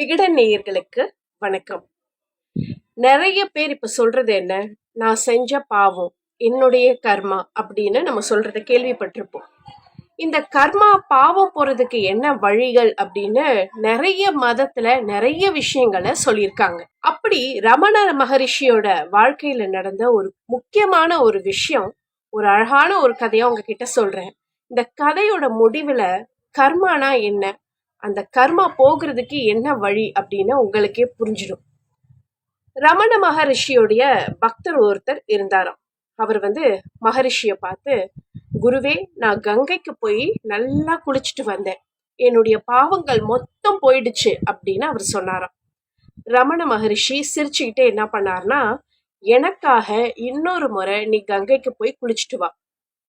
விகடன் நேயர்களுக்கு வணக்கம். நிறைய பேர் இப்ப சொல்றது என்ன? நான் செஞ்ச பாவம் என்னுடைய கர்மா அப்படின்னு நம்ம சொல்றத கேள்விப்பட்டிருப்போம். இந்த கர்மா பாவம் போறதுக்கு என்ன வழிகள் அப்படின்னு நிறைய மதத்துல நிறைய விஷயங்களை சொல்லியிருக்காங்க. அப்படி ரமண மகரிஷியோட வாழ்க்கையில நடந்த ஒரு முக்கியமான ஒரு விஷயம் ஒரு அழகான ஒரு கதையை உங்ககிட்ட சொல்றேன். இந்த கதையோட முடிவுல கர்மானா என்ன? அந்த கர்மா போகிறதுக்கு என்ன வழி அப்படின்னு உங்களுக்கே புரிஞ்சிடும். ரமண மகரிஷியோடைய பக்தர் ஒருத்தர் இருந்தாராம். அவர் வந்து மகரிஷியை பார்த்து குருவே நான் கங்கைக்கு போய் நல்லா குளிச்சுட்டு வந்தேன். என்னுடைய பாவங்கள் மொத்தம் போயிடுச்சு அப்படின்னு அவர் சொன்னாராம். ரமண மகரிஷி சிரிச்சுக்கிட்டே என்ன பண்ணார்னா எனக்காக இன்னொரு முறை நீ கங்கைக்கு போய் குளிச்சுட்டு வா.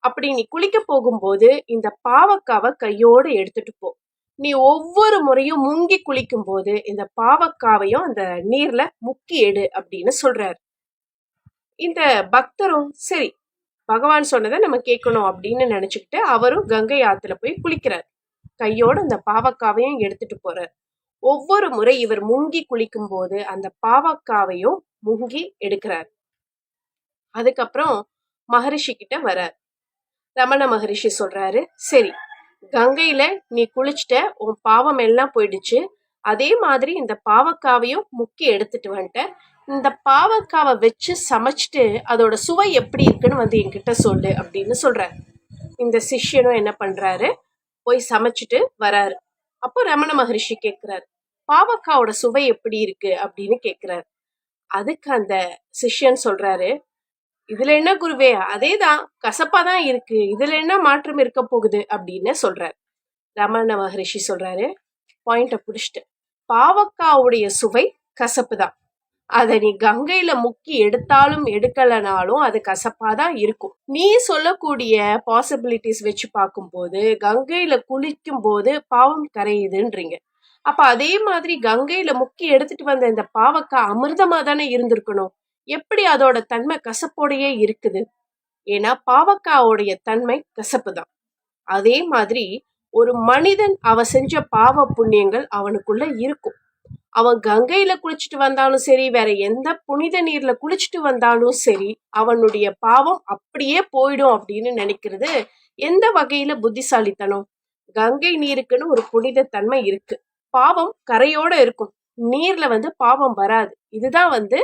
அப்படி நீ குளிக்க போகும்போது இந்த பாவக்காவை கையோடு எடுத்துட்டு போ. நீ ஒவ்வொரு முறையும் முங்கி குளிக்கும் போது இந்த பாவக்காவையும் அந்த நீர்ல முக்கி எடு அப்படின்னு சொல்றாரு. இந்த பக்தரும் சரி பகவான் சொன்னதை நம்ம கேட்கணும் அப்படின்னு நினைச்சுக்கிட்டு அவரும் கங்கை ஆத்துல போய் குளிக்கிறார். கையோட அந்த பாவக்காவையும் எடுத்துட்டு போறார். ஒவ்வொரு முறை இவர் முங்கி குளிக்கும் போது அந்த பாவக்காவையும் முங்கி எடுக்கிறார். அதுக்கப்புறம் மகரிஷி கிட்ட வரார் ரமண மகரிஷி சொல்றாரு சரி கங்கையில நீ குளிச்சுட்ட உன் பாவம் எல்லாம் போயிடுச்சு. அதே மாதிரி இந்த பாவக்காவையும் முக்கி எடுத்துட்டு வந்துட்ட. இந்த பாவக்காவை வச்சு சமைச்சிட்டு அதோட சுவை எப்படி இருக்குன்னு வந்து என்கிட்ட சொல்லு அப்படின்னு சொல்றாரு இந்த சிஷ்யனும் என்ன பண்றாரு? போய் சமைச்சிட்டு வராரு. அப்போ ரமண மகரிஷி கேட்கிறாரு பாவக்காவோட சுவை எப்படி இருக்கு? அப்படின்னு கேட்கிறாரு அதுக்கு அந்த சிஷ்யன் சொல்றாரு இதுல என்ன குருவே? அதேதான் கசப்பா தான் இருக்கு. இதுல என்ன மாற்றம் இருக்க போகுது அப்படின்னு சொல்றாரு. ரமண மகரிஷி சொல்றாரு பாயிண்ட புடிச்சிட்டு பாவக்காவுடைய சுவை கசப்பு தான் அதை நீ கங்கையில முக்கி எடுத்தாலும் எடுக்கலனாலும் அது கசப்பா தான் இருக்கும். நீ சொல்லக்கூடிய பாசிபிலிட்டிஸ் வச்சு பார்க்கும்போது கங்கையில குளிக்கும் போது பாவம் கரையுதுன்றீங்க. அப்ப அதே மாதிரி கங்கையில முக்கி எடுத்துட்டு வந்த இந்த பாவக்காய் அமிர்தமா தானே இருந்திருக்கணும்? எப்படி அதோட தன்மை கசப்போடையே இருக்குது? ஏன்னா பாவக்காவோடைய தன்மை கசப்பு தான் அதே மாதிரி ஒரு மனிதன் அவன் செஞ்ச பாவ புண்ணியங்கள் அவனுக்குள்ள இருக்கும். அவன் கங்கையில குளிச்சுட்டு வந்தாலும் சரி வேற எந்த புனித நீர்ல குளிச்சுட்டு வந்தாலும் சரி அவனுடைய பாவம் அப்படியே போயிடும் அப்படின்னு நினைக்கிறது எந்த வகையில புத்திசாலித்தனம்? கங்கை நீருக்குன்னு ஒரு புனித தன்மை இருக்கு. பாவம் கரையோட இருக்கும். நீர்ல வந்து பாவம் வராது. இதுதான் வந்து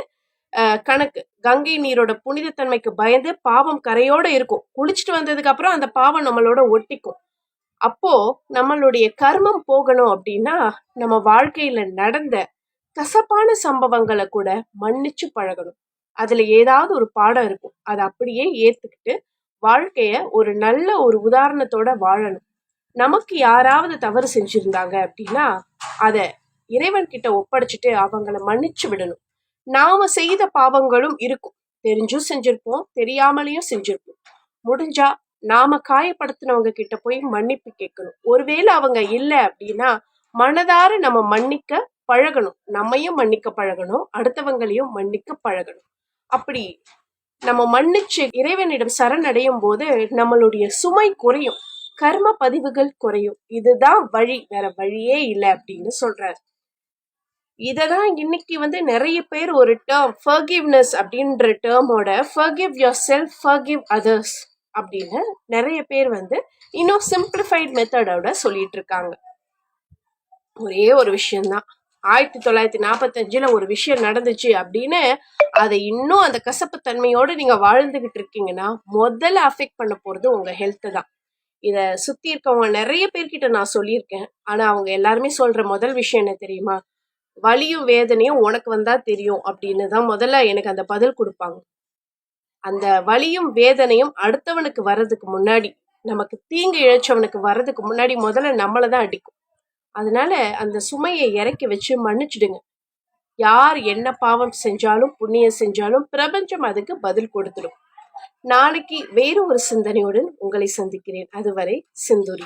கணக்கு கங்கை நீரோட புனிதத்தன்மைக்கு பயந்து பாவம் கரையோட இருக்கும். குளிச்சுட்டு வந்ததுக்கு அப்புறம் அந்த பாவம் நம்மளோட ஒட்டிக்கும். அப்போ நம்மளுடைய கர்மம் போகணும் அப்படின்னா நம்ம வாழ்க்கையில நடந்த கசப்பான சம்பவங்களை கூட மன்னிச்சு பழகணும். அதுல ஏதாவது ஒரு பாடம் இருக்கும். அதை அப்படியே ஏத்துக்கிட்டு வாழ்க்கைய ஒரு நல்ல ஒரு உதாரணத்தோட வாழணும். நமக்கு யாராவது தவறு செஞ்சிருந்தாங்க அப்படின்னா அதை இறைவன் கிட்ட ஒப்படைச்சிட்டு அவங்கள மன்னிச்சு விடணும். நாம செய்த பாவங்களும் இருக்கும். தெரிஞ்சும் செஞ்சிருப்போம் தெரியாமலையும் செஞ்சிருப்போம். முடிஞ்சா நாம காயப்படுத்தினவங்க கிட்ட போய் மன்னிப்பு கேட்கணும். ஒருவேளை அவங்க இல்லை அப்படின்னா மனதார நம்ம மன்னிக்க பழகணும். நம்மையும் மன்னிக்க பழகணும் அடுத்தவங்களையும் மன்னிக்க பழகணும். அப்படி நம்ம மன்னிச்சு இறைவனிடம் சரணடையும் போது நம்மளுடைய சுமை குறையும். கர்ம பதிவுகள் குறையும். இதுதான் வழி. வேற வழியே இல்லை அப்படின்னு சொல்றாரு. இதை தான் இன்னைக்கு வந்து நிறைய பேர் ஒரு டேர்ம் ஃபர்கிவ்னஸ் அப்படின்ற டேர்மோட forgive yourself forgive others அப்படின்னு நிறைய பேர் வந்து இன்னும் சிம்பிளிஃபைட் மெத்தடோட சொல்லிட்டு இருக்காங்க. ஒரே ஒரு விஷயம்தான். ஆயிரத்தி தொள்ளாயிரத்தி நாற்பத்தஞ்சில் ஒரு விஷயம் நடந்துச்சு அப்படின்னு அதை இன்னும் அந்த கசப்பு தன்மையோடு நீங்கள் வாழ்ந்துகிட்டு இருக்கீங்கன்னா முதல்ல அஃபெக்ட் பண்ண போகிறது உங்கள் ஹெல்த்து தான். இதை சுற்றி இருக்கவங்க நிறைய பேர்கிட்ட நான் சொல்லியிருக்கேன். ஆனால் அவங்க எல்லாருமே சொல்கிற முதல் விஷயம் என்ன தெரியுமா? வலியும் வேதனையும் உனக்கு வந்தா தெரியும் அப்படின்னு தான் முதல்ல எனக்கு அந்த பதில் கொடுப்பாங்க. அந்த வலியும் வேதனையும் அடுத்தவனுக்கு வர்றதுக்கு முன்னாடி நமக்கு தீங்கு இழைச்சவனுக்கு வர்றதுக்கு முன்னாடி முதல்ல நம்மளை தான் அடிக்கும். அதனால அந்த சுமையை இறக்கி வச்சு மன்னிச்சிடுங்க. யார் என்ன பாவம் செஞ்சாலும் புண்ணியம் செஞ்சாலும் பிரபஞ்சம் அதுக்கு பதில் கொடுத்துடும். நாளைக்கு வேறு ஒரு சிந்தனையுடன் உங்களை சந்திக்கிறேன். அதுவரை சிந்துரி.